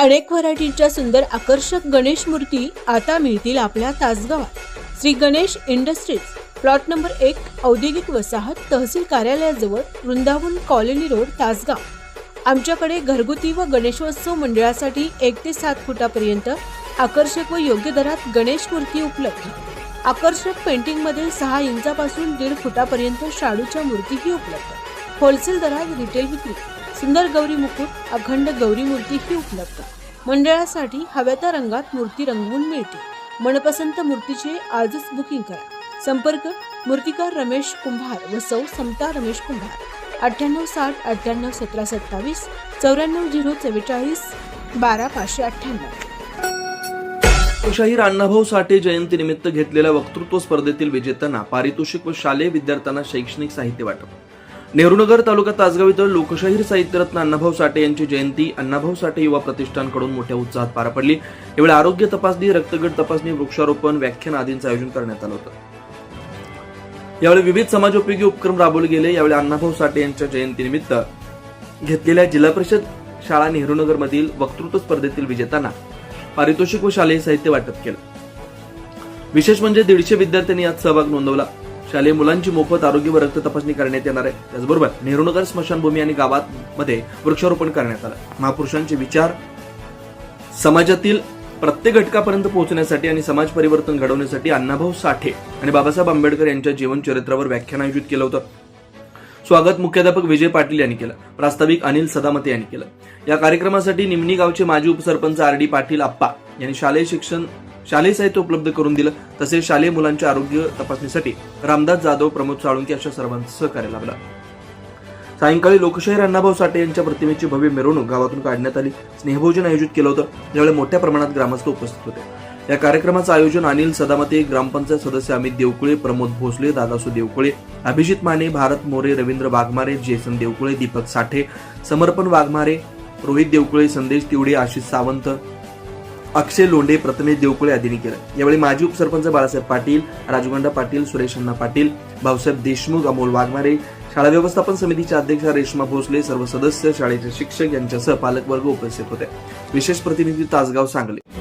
अनेक व्हरायटीच्या सुंदर आकर्षक गणेश मूर्ती आता मिळतील आपल्या तासगावात. Shri Ganesh industries plot number एक औद्योगिक वसाहत तहसील कार्यालयाजवळ वृंदावन कॉलनी रोड तासगाव. आमच्याकडे घरगुती व गणेशोत्सव मंडळासाठी एक ते सात फुटापर्यंत आकर्षक व योग्य दरात गणेश मूर्ती उपलब्ध. आकर्षक पेंटिंगमध्ये सहा इंचापासून दीड फुटापर्यंत शाडूच्या मूर्तीही उपलब्ध. होलसेल दरात रिटेल विक्री. सुंदर गौरी मुकुट अखंड गौरी मूर्ती ही उपलब्ध. मंडळासाठी हव्या त्या रंगात मूर्ती रंगवून मिळते. मनपसंत मूर्तीचे आजच बुकिंग करा. संपर्क मूर्तिकार रमेश कुंभार व सौ समता रमेश कुंभार. अठ्ठ्याण्णव साठ अठ्ठ्याण्णव सतरा सत्तावीस चौऱ्याण्णव झिरो चव्वेचाळीस बारा पाचशे अठ्ठ्याण्णव. लोकशाहीर अण्णाभाऊ साठे जयंतीनिमित्त घेतलेल्या वक्तृत्व स्पर्धेतील विजेत्यांना पारितोषिक व शालेय विद्यार्थ्यांना शैक्षणिक साहित्य वाटप. नेहरूनगर तालुका तासगाव इथं लोकशाहीर साहित्यरत्न अण्णाभाऊ साठे यांची जयंती. अण्णाभाऊ साठे युवा प्रतिष्ठानकडून मोठ्या उत्साहात पार पडली. यावेळी आरोग्य तपासणी रक्तगट तपासणी वृक्षारोपण व्याख्यान आदींचं आयोजन करण्यात आलं होतं. यावेळी विविध समाजोपयोगी उपक्रम राबवले गेले. यावेळी अण्णाभाऊ साठे यांच्या जयंतीनिमित्त घेतलेल्या जिल्हा परिषद शाळा नेहरूनगर मधील वक्तृत्व स्पर्धेतील विजेत्यांना पारितोषिक व शालेय साहित्य वाटप केलं. विशेष म्हणजे दीडशे विद्यार्थ्यांनी यात सहभाग नोंदवला. शालेय मुलांची मोफत आरोग्य व रक्त तपासणी करण्यात येणार आहे. त्याचबरोबर नेहरूनगर स्मशानभूमी आणि गावात मध्ये वृक्षारोपण करण्यात आलं. महापुरुषांचे विचार समाजातील प्रत्येक घटकापर्यंत पोहोचण्यासाठी आणि समाज परिवर्तन घडवण्यासाठी अण्णाभाऊ साठे आणि बाबासाहेब आंबेडकर यांच्या जीवन चरित्रावर व्याख्यान आयोजित केलं होतं. स्वागत मुख्याध्यापक विजय पाटील यांनी केलं. प्रास्ताविक अनिल सदामते यांनी केलं. या कार्यक्रमासाठी निमणी गावचे माजी उपसरपंच आर डी पाटील आप्पा यांनी शालेय शिक्षण शालेय साहित्य उपलब्ध करून दिलं. तसेच शालेय मुलांच्या आरोग्य तपासणीसाठी रामदास जाधव प्रमोद साळुंके अशा सर्वांचं सहकार्य लाभलं. सायंकाळी लोकशाहीर अण्णाभाऊ साठे यांच्या प्रतिमेची भव्य मिरवणूक गावातून काढण्यात आली. स्नेहभोजन आयोजित केलं होतं ज्यावेळी मोठ्या प्रमाणात ग्रामस्थ उपस्थित होते. या कार्यक्रमाचं आयोजन अनिल सदामते ग्रामपंचायत सदस्य अमित देवकुळे प्रमोद भोसले दादासू देवकुळे अभिजित माने भारत मोरे रवींद्र वाघमारे जेसन देवकुळे दीपक साठे समर्पण वाघमारे रोहित देवकुळे संदेश तिवडे आशिष सावंत अक्षय लोंढे प्रथमेश देवकुळे आदींनी केलं. यावेळी माजी उपसरपंच बाळासाहेब पाटील राजगंडा पाटील सुरेश अण्णा पाटील भाऊसाहेब देशमुख अमोल वाघमारे शाळा व्यवस्थापन समितीच्या अध्यक्षा रेश्मा भोसले सर्व सदस्य शाळेचे शिक्षक यांच्यासह पालकवर्ग उपस्थित होते. विशेष प्रतिनिधी तासगाव सांगली.